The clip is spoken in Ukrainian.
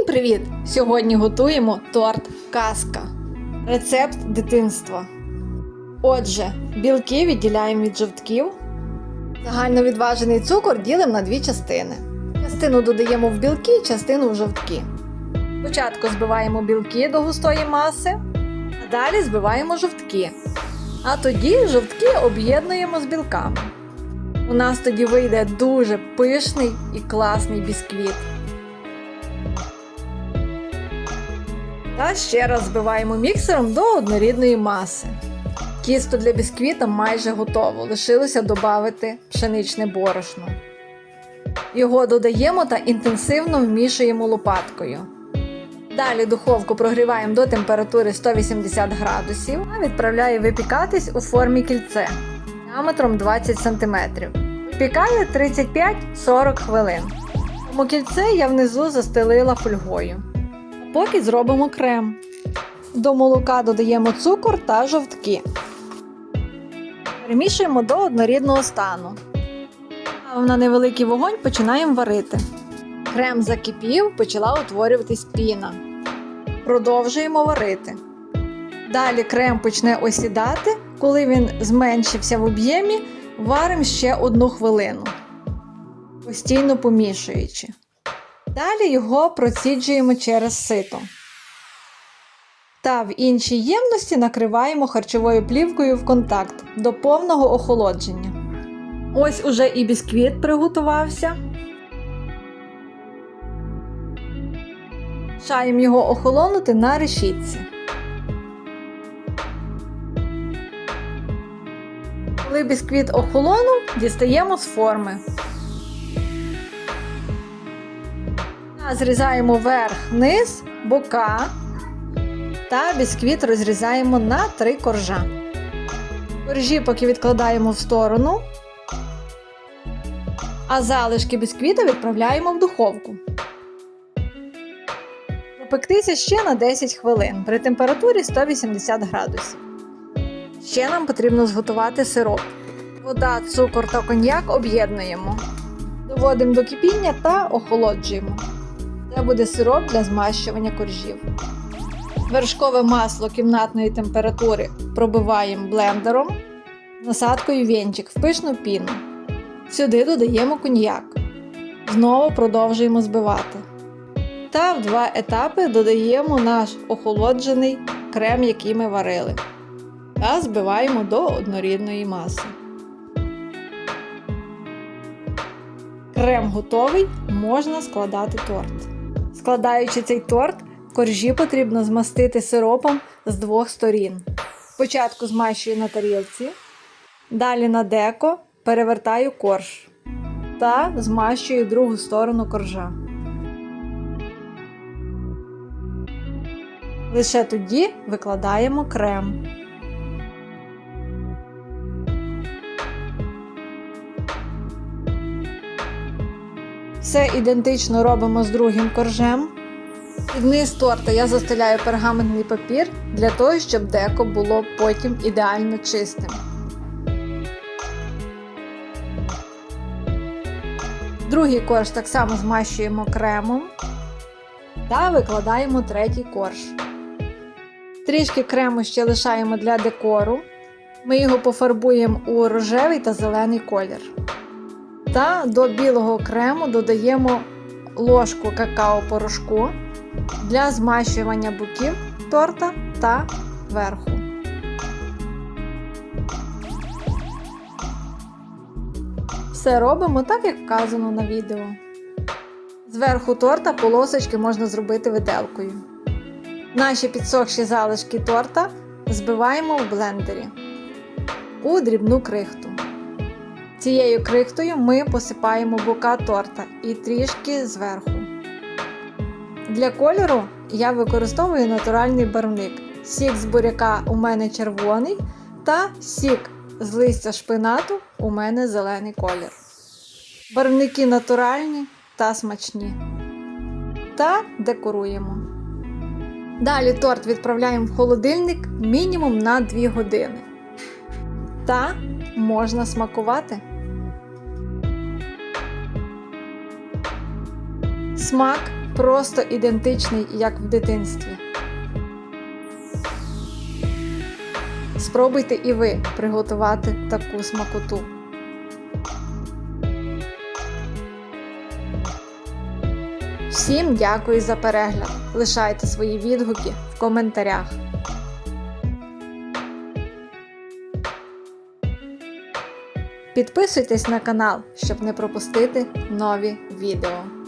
Всім привіт! Сьогодні готуємо торт казка. Рецепт дитинства. Отже, білки відділяємо від жовтків. Загальновідважений цукор ділимо на дві частини. Частину додаємо в білки, частину в жовтки. Спочатку збиваємо білки до густої маси, а далі збиваємо жовтки. А тоді жовтки об'єднуємо з білками. У нас тоді вийде дуже пишний і класний бісквіт. Та ще раз збиваємо міксером до однорідної маси. Тісто для бісквіта майже готово, лишилося додати пшеничне борошно. Його додаємо та інтенсивно вмішуємо лопаткою. Далі духовку прогріваємо до температури 180 градусів, а відправляю випікатись у формі кільце діаметром 20 см. Випікаю 35-40 хвилин. Тому кільце я внизу застелила фольгою. Поки зробимо крем. До молока додаємо цукор та жовтки. Перемішуємо до однорідного стану. Ставимо на невеликий вогонь починаємо варити. Крем закипів, почала утворюватись піна. Продовжуємо варити. Далі крем почне осідати. Коли він зменшився в об'ємі, варимо ще одну хвилину, постійно помішуючи. Далі його проціджуємо через сито. Та в іншій ємності накриваємо харчовою плівкою в контакт до повного охолодження. Ось уже і бісквіт приготувався. Шаємо його охолонути на решітці. Коли бісквіт охолонув, дістаємо з форми. Зрізаємо верх, низ, бока та бісквіт розрізаємо на три коржа. Коржі поки відкладаємо в сторону, а залишки бісквіта відправляємо в духовку. Пропектися ще на 10 хвилин при температурі 180 градусів. Ще нам потрібно зготувати сироп. Вода, цукор та коньяк об'єднуємо. Доводимо до кипіння та охолоджуємо. Це буде сироп для змащування коржів. Вершкове масло кімнатної температури пробиваємо блендером, насадкою вінчик в пишну піну. Сюди додаємо коньяк. Знову продовжуємо збивати. Та в два етапи додаємо наш охолоджений крем, який ми варили. Та збиваємо до однорідної маси. Крем готовий, можна складати торт. Складаючи цей торт, коржі потрібно змастити сиропом з двох сторін. Спочатку змащую на тарілці, далі на деко перевертаю корж та змащую другу сторону коржа. Лише тоді викладаємо крем. Все ідентично робимо з другим коржем. Під торта я застеляю пергаментний папір для того, щоб деко було потім ідеально чистим. Другий корж так само змащуємо кремом та викладаємо третій корж. Трішки крему ще лишаємо для декору. Ми його пофарбуємо у рожевий та зелений колір. Та до білого крему додаємо ложку какао-порошку для змащування боків торта та верху. Все робимо так, як вказано на відео. Зверху торта полосочки можна зробити виделкою. Наші підсохші залишки торта збиваємо в блендері у дрібну крихту. Цією крихтою ми посипаємо бока торта і трішки зверху. Для кольору я використовую натуральний барвник. Сік з буряка у мене червоний, та сік з листя шпинату у мене зелений колір. Барвники натуральні та смачні. Та декоруємо. Далі торт відправляємо в холодильник мінімум на 2 години. Та можна смакувати. Смак просто ідентичний, як в дитинстві. Спробуйте і ви приготувати таку смакоту. Всім дякую за перегляд. Лишайте свої відгуки в коментарях. Підписуйтесь на канал, щоб не пропустити нові відео.